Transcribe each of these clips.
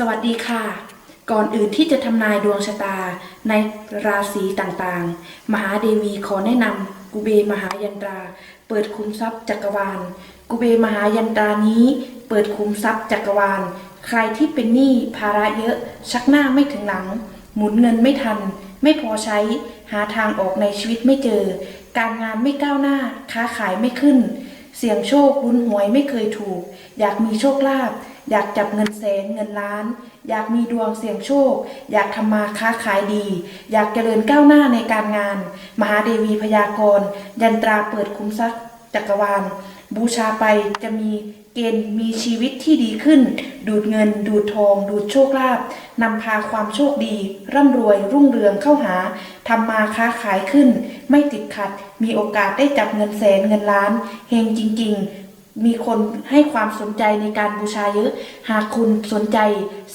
สวัสดีค่ะ ก่อนอื่นที่จะทำนายดวงชะตาในราศีต่างๆ มหาเดวีขอแนะนำกุเบมหายันตรา เปิดคุมทรัพย์จักรวาล กุเบมหายันตรานี้ เปิดคุมทรัพย์จักรวาล ใครที่เป็นหนี้ภาระเยอะ ชักหน้าไม่ถึงหลัง หมุนเงินไม่ทัน ไม่พอใช้หาทางออกในชีวิตไม่เจอ การงานไม่ก้าวหน้า ค้าขายไม่ขึ้น เสี่ยงโชคลุ้นหวยไม่เคยถูก อยากมีโชคลาภ อยากจับเงินแสนเงินล้าน อยากมีดวงเสี่ยงโชค อยากทำมาค้าขายดี อยากเจริญก้าวหน้าในการงาน มหาเดวีพยากรยันตราเปิดคุ้มทรัพย์จักรวาล บูชาไปจะมีเกณฑ์มีชีวิตที่ดีขึ้น ดูดเงิน ดูดทอง ดูดโชคลาภนำพาความโชคดี ร่ำรวยรุ่งเรืองเข้าหาทำมาค้าขายขึ้น ไม่ติดขัด มีโอกาสได้จับเงินแสนเงินล้านเฮงจริง ๆ มีคนให้ความสนใจในการบูชาเยอะ หากคุณสนใจ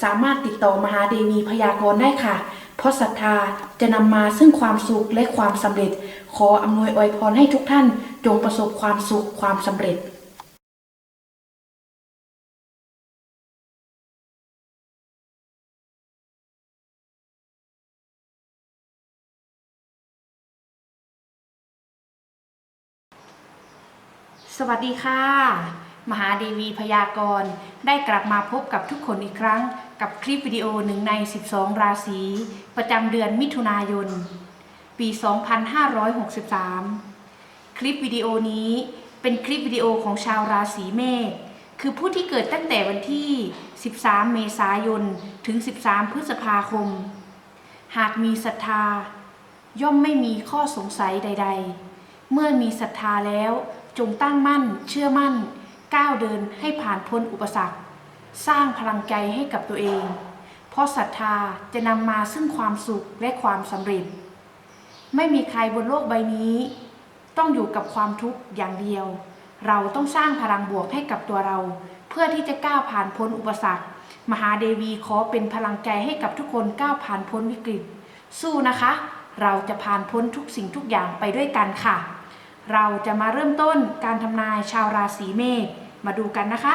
สามารถติดต่อมหาเดวีพยากรณ์ได้ค่ะ เพราะศรัทธาจะนำมาซึ่งความสุขและความสำเร็จ ขออำนวยอวยพรให้ทุกท่านจงประสบความสุขความสำเร็จ สวัสดีค่ะ มหาเดวีพยากรณ์ได้กลับมาพบกับทุกคนอีกครั้ง กับคลิปวิดีโอหนึ่งใน 12 ราศี ประจำเดือนมิถุนายน ปี 2563 คลิปวิดีโอนี้เป็นคลิปวิดีโอของชาวราศีเมษคือผู้ที่เกิดตั้งแต่วันที่ 13 เมษายน ถึง 13 พฤษภาคม หากมีศรัทธา ย่อมไม่มีข้อสงสัยใด ๆ เมื่อมีศรัทธาแล้ว จงตั้งมั่น เชื่อมั่น ก้าวเดินให้ผ่านพ้นอุปสรรค สร้างพลังใจให้กับตัวเอง เพราะศรัทธาจะนำมาซึ่งความสุขและความสำเร็จ ไม่มีใครบนโลกใบนี้ ต้องอยู่กับความทุกข์อย่างเดียว เราต้องสร้างพลังบวกให้กับตัวเรา เพื่อที่จะก้าวผ่านพ้นอุปสรรค มหาเดวีขอเป็นพลังใจให้กับทุกคนก้าวผ่านพ้นวิกฤต สู้นะคะ เราจะผ่านพ้นทุกสิ่งทุกอย่างไปด้วยกันค่ะ เราจะมาเริ่มต้นการทำนายชาวราศีเมษมาดูกันนะคะ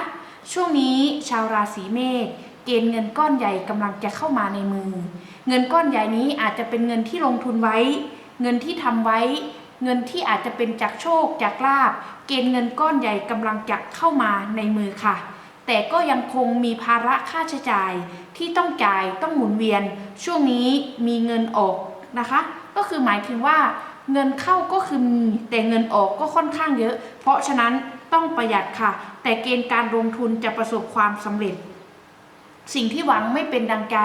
ช่วงนี้ชาวราศีเมษเกณฑ์เงินก้อนใหญ่กำลังจะเข้ามาในมือ เงินก้อนใหญ่นี้อาจจะเป็นเงินที่ลงทุนไว้ เงินที่ทำไว้ เงินที่อาจจะเป็นจากโชคจากลาบ เกณฑ์เงินก้อนใหญ่กำลังจะเข้ามาในมือค่ะ แต่ก็ยังคงมีภาระค่าใช้จ่ายที่ต้องจ่ายต้องหมุนเวียน ช่วงนี้มีเงินออกนะคะ ก็คือหมายถึงว่า เงินเข้าก็คือมีแต่เงินออกก็ค่อนข้างเยอะ เพราะฉะนั้นต้องประหยัดค่ะ แต่เกณฑ์การลงทุนจะประสบความสำเร็จ สิ่งที่หวังไม่เป็นดังใจ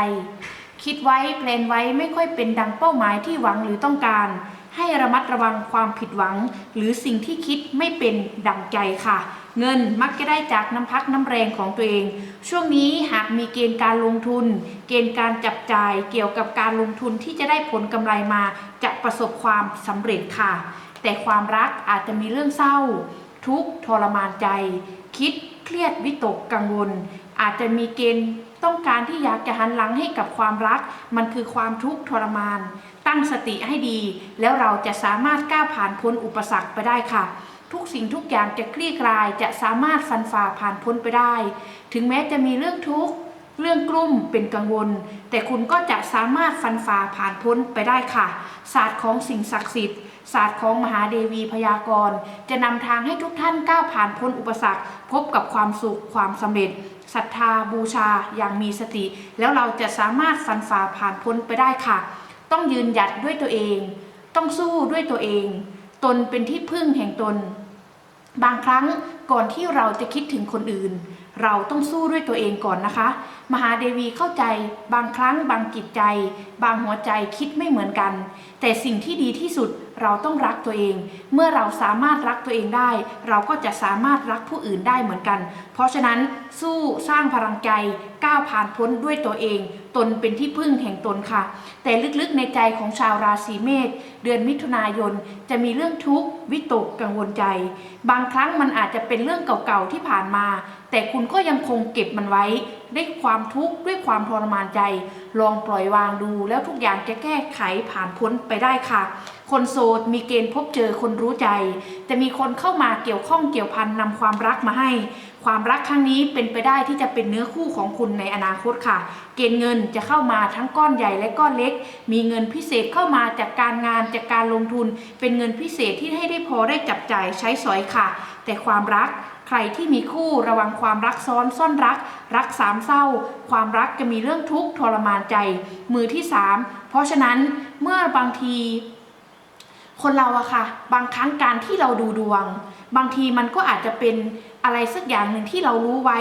คิดไว้แพลนไว้ไม่ค่อยเป็นดังเป้าหมายที่หวังหรือต้องการ ให้ระมัดระวังความผิดหวัง หรือสิ่งที่คิดไม่เป็นดังใจค่ะ เงินมักจะได้จากน้ำพักน้ำแรงของตัวเอง ช่วงนี้หากมีเกณฑ์การลงทุน เกณฑ์การจับจ่ายเกี่ยวกับการลงทุนที่จะได้ผลกำไรมา จะประสบความสำเร็จค่ะ แต่ความรักอาจจะมีเรื่องเศร้า ทุกทรมานใจ คิดเครียดวิตกกังวล อาจจะมีเกณฑ์ต้องการที่อยากจะหันหลังให้กับความรัก มันคือความทุกข์ทรมาน ตั้งสติให้ดี แล้วเราจะสามารถก้าวผ่านพ้นอุปสรรคไปได้ค่ะ ทุกสิ่งทุกอย่างจะคลี่คลายจะสามารถฟันฝ่าผ่านพ้นไปได้ ถึงแม้จะมีเรื่องทุกข์เรื่องกลุ่มเป็นกังวล แต่คุณก็จะสามารถฟันฝ่าผ่านพ้นไปได้ค่ะ ศาสตร์ของสิ่งศักดิ์สิทธิ์ ศาสตร์ของมหาเดวีพยากรณ์ จะนำทางให้ทุกท่านก้าวผ่านพ้นอุปสรรค พบกับความสุขความสำเร็จศรัทธาบูชาอย่างมีสติ แล้วเราจะสามารถฟันฝ่าผ่านพ้นไปได้ค่ะ ต้องยืนหยัดด้วยตัวเอง ต้องสู้ด้วยตัวเอง ตนเป็นที่พึ่งแห่งตน บางครั้งก่อนที่เราจะคิดถึงคนอื่น เราต้องสู้ด้วยตัวเองก่อนนะคะ มหาเดวีเข้าใจ บางครั้งบางจิตใจ บางหัวใจคิดไม่เหมือนกัน แต่สิ่งที่ดีที่สุดเราต้องรักตัวเอง เมื่อเราสามารถรักตัวเองได้ เราก็จะสามารถรักผู้อื่นได้เหมือนกัน เพราะฉะนั้นสู้สร้างพลังใจก้าวผ่านพ้นด้วยตัวเอง ตนเป็นที่พึ่งแห่งตนค่ะ แต่ลึกๆในใจของชาวราศีเมษเดือนมิถุนายนจะมีเรื่องทุกข์วิตกกังวลใจ บางครั้งมันอาจจะเป็นเรื่องเก่าๆที่ผ่านมา แต่คุณก็ยังคงเก็บมันไว้ด้วยความทุกข์ด้วยความทรมานใจ ลองปล่อยวางดู แล้วทุกอย่างจะแก้ไขผ่านพ้นไปได้ค่ะ คนโสดมีเกณฑ์พบเจอคนรู้ใจ จะมีคนเข้ามาเกี่ยวข้องเกี่ยวพันนำความรักมาให้ ความรักครั้งนี้เป็นไปได้ที่จะเป็นเนื้อคู่ของคุณในอนาคตค่ะ เกณฑ์เงินจะเข้ามาทั้งก้อนใหญ่และก้อนเล็ก มีเงินพิเศษเข้ามาจากการงานจากการลงทุน เป็นเงินพิเศษที่ให้ได้พอได้จับจ่ายใช้สอยค่ะ แต่ความรักใครที่มีคู่ระวังความรักซ้อนซ่อนรัก รักสามเศร้า ความรักจะมีเรื่องทุกข์ทรมานใจ มือที่สามเพราะฉะนั้นเมื่อบางที คนเราอะค่ะ บางครั้งการที่เราดูดวง บางทีมันก็อาจจะเป็นอะไรสักอย่างหนึ่งที่เรารู้ไว้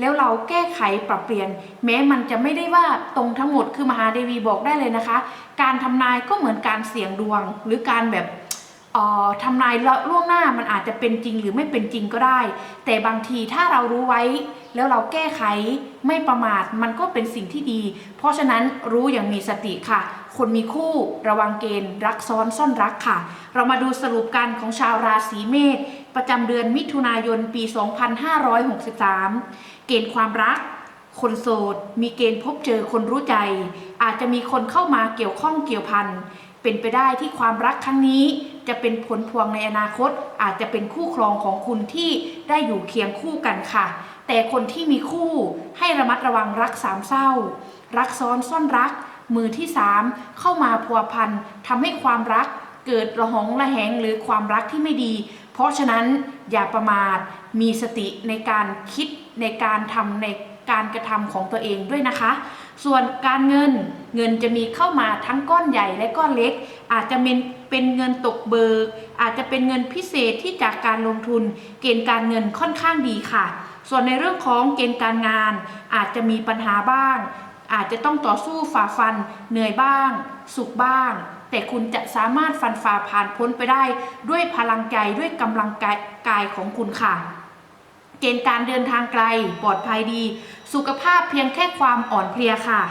แล้วเราแก้ไขปรับเปลี่ยน แม้มันจะไม่ได้ว่าตรงทั้งหมดคือมหาเดวีบอกได้เลยนะคะ การทำนายก็เหมือนการเสี่ยงดวงหรือการแบบ ทำนายล่วงหน้ามันอาจจะเป็นจริงหรือไม่เป็นจริงก็ได้ แต่บางทีถ้าเรารู้ไว้ แล้วเราแก้ไขไม่ประมาทมันก็เป็นสิ่งที่ดี เพราะฉะนั้นรู้อย่างมีสติค่ะ คนมีคู่ระวังเกณฑ์ รักซ้อนซ่อนรักค่ะ เรามาดูสรุปกันของชาวราศีเมษประจำเดือนมิถุนายนปี 2563 เกณฑ์ความรัก คนโสด มีเกณฑ์พบเจอคนรู้ใจ อาจจะมีคนเข้ามาเกี่ยวข้องเกี่ยวพัน เป็นไปได้ที่ความรักครั้งนี้ จะเป็นผลพวงในอนาคต อาจจะเป็นคู่ครองของคุณที่ได้อยู่เคียงคู่กันค่ะ แต่คนที่มีคู่ให้ระมัดระวังรักสามเศร้า รักซ้อนซ่อนรัก มือที่สามเข้ามาพัวพันทำให้ความรักเกิดระหองระแหงหรือความรักที่ไม่ดี เพราะฉะนั้นอย่าประมาทมีสติในการคิดในการทำในการกระทำของตัวเองด้วยนะคะ ส่วนการเงินเงินจะมีเข้ามาทั้งก้อนใหญ่และก้อนเล็ก อาจจะเป็นเป็นเงินตกเบิก อาจจะเป็นเงินพิเศษที่จากการลงทุน เกณฑ์การเงินค่อนข้างดีค่ะ ส่วนในเรื่องของเกณฑ์การงาน อาจจะมีปัญหาบ้าง อาจจะต้องต่อสู้ฝ่าฟัน เหนื่อยบ้าง สุขบ้าง แต่คุณจะสามารถฟันฝ่าผ่านพ้นไปได้ ด้วยพลังใจด้วยกำลังกายกายของคุณค่ะ เกณฑ์การเดินทางไกลปลอดภัยดี สุขภาพเพียงแค่ความอ่อนเพลียค่ะ